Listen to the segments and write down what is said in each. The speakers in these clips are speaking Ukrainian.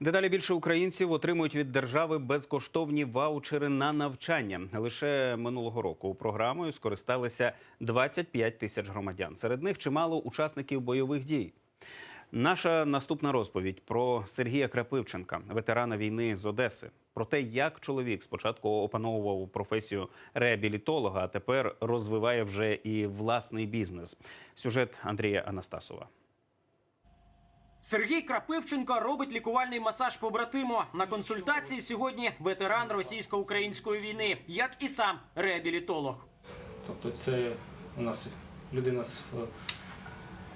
Дедалі більше українців отримують від держави безкоштовні ваучери на навчання. Лише минулого року програмою скористалися 25 тисяч громадян. Серед них чимало учасників бойових дій. Наша наступна розповідь про Сергія Крапивченка, ветерана війни з Одеси, про те, як чоловік спочатку опановував професію реабілітолога, а тепер розвиває вже і власний бізнес. Сюжет Андрія Анастасова. Сергій Крапивченко робить лікувальний масаж побратиму. На консультації сьогодні ветеран російсько-української війни, як і сам реабілітолог. Тобто це у нас людина з,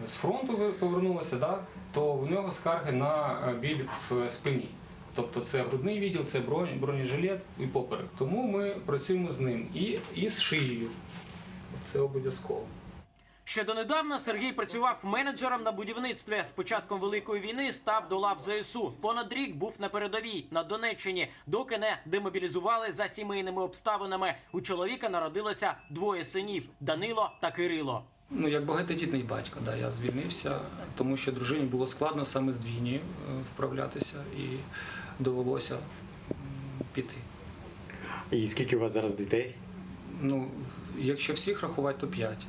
з фронту повернулася, да? то в нього скарги на е, біль в спині. Тобто це грудний відділ, це бронь, бронежилет і поперек. Тому ми працюємо з ним і, і з шиєю. Це обов'язково. Ще донедавна Сергій працював менеджером на будівництві. З початком великої війни став до лав ЗСУ. Понад рік був на передовій на Донеччині, доки не демобілізували за сімейними обставинами. У чоловіка народилося двоє синів Данило та Кирило. Ну, як багатодітний батько, да, я звільнився, тому що дружині було складно саме з двійні е, вправлятися і довелося піти. І скільки у вас зараз дітей? Ну, якщо всіх рахувати, то п'ять.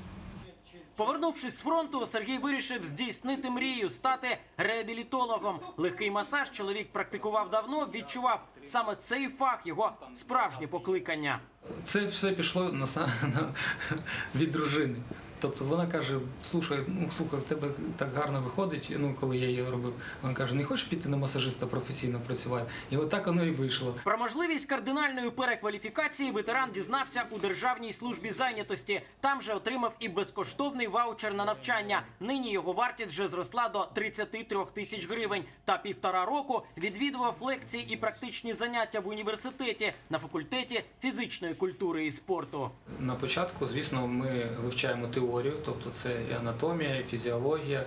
Повернувшись з фронту, Сергій вирішив здійснити мрію стати реабілітологом. Легкий масаж чоловік практикував давно. Відчував саме цей фах його справжнє покликання. Це все пішло на, на, від дружини. Тобто вона каже: слухай, ну слухай, в тебе так гарно виходить. Ну, коли я її робив, вона каже: не хочеш піти на масажиста професійно працювати? І отак воно і вийшло. Про можливість кардинальної перекваліфікації ветеран дізнався у Державній службі зайнятості. Там же отримав і безкоштовний ваучер на навчання. Нині його вартість вже зросла до 33 тисяч гривень. Та півтора року відвідував лекції і практичні заняття в університеті на факультеті фізичної культури і спорту. На початку, звісно, ми вивчаємо теорію, тобто це і анатомія, і фізіологія,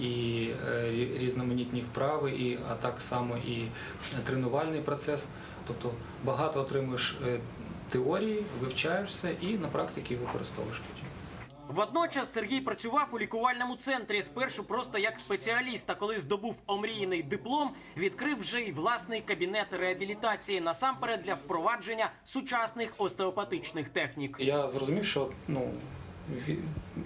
і е, різноманітні вправи, і, а так само і тренувальний процес. Тобто багато отримуєш е, теорії, вивчаєшся і на практиці використовуєш потім. Водночас Сергій працював у лікувальному центрі спершу просто як спеціаліст. А коли здобув омріяний диплом, відкрив вже й власний кабінет реабілітації насамперед для впровадження сучасних остеопатичних технік. Я зрозумів, що ну,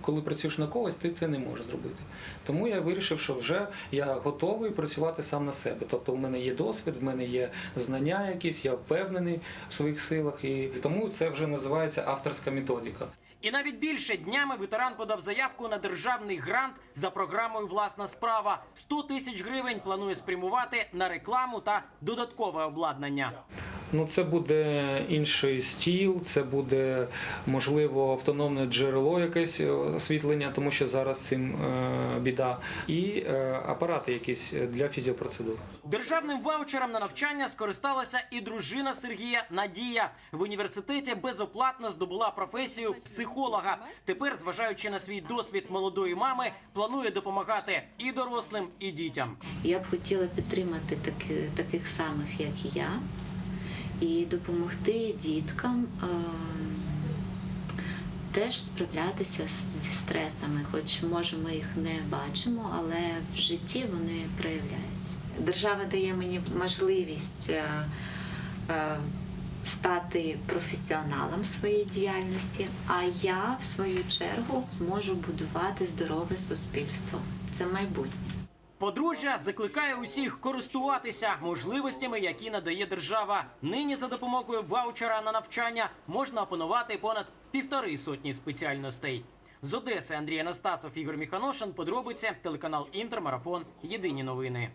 коли працюєш на когось, ти це не можеш зробити. Тому я вирішив, що вже я готовий працювати сам на себе. Тобто в мене є досвід, в мене є знання якісь, я впевнений в своїх силах, і тому це вже називається авторська методика. І навіть більше днями ветеран подав заявку на державний грант за програмою Власна справа 100 тисяч гривень планує спрямувати на рекламу та додаткове обладнання. Ну, це буде інший стіл, це буде можливо автономне джерело, якесь е, освітлення, тому що зараз цим е, біда, і е, апарати якісь для фізіопроцедур. Державним ваучером на навчання скористалася і дружина Сергія Надія. В університеті безоплатно здобула професію психолога. Тепер, зважаючи на свій досвід молодої мами, планує допомагати і дорослим, і дітям. Я б хотіла підтримати таки, таких самих, як і я, і допомогти діткам е, теж справлятися зі стресами, хоч може ми їх не бачимо, але в житті вони проявляються. Держава дає мені можливість е, е, стати професіоналом своєї діяльності, а я в свою чергу зможу будувати здорове суспільство. Це майбутнє. Подружжя закликає усіх користуватися можливостями, які надає держава. Нині за допомогою ваучера на навчання можна опанувати понад півтори сотні спеціальностей. З Одеси Андрій Анастасов, Ігор Міханошин. Подробиці телеканал Інтермарафон. Єдині новини.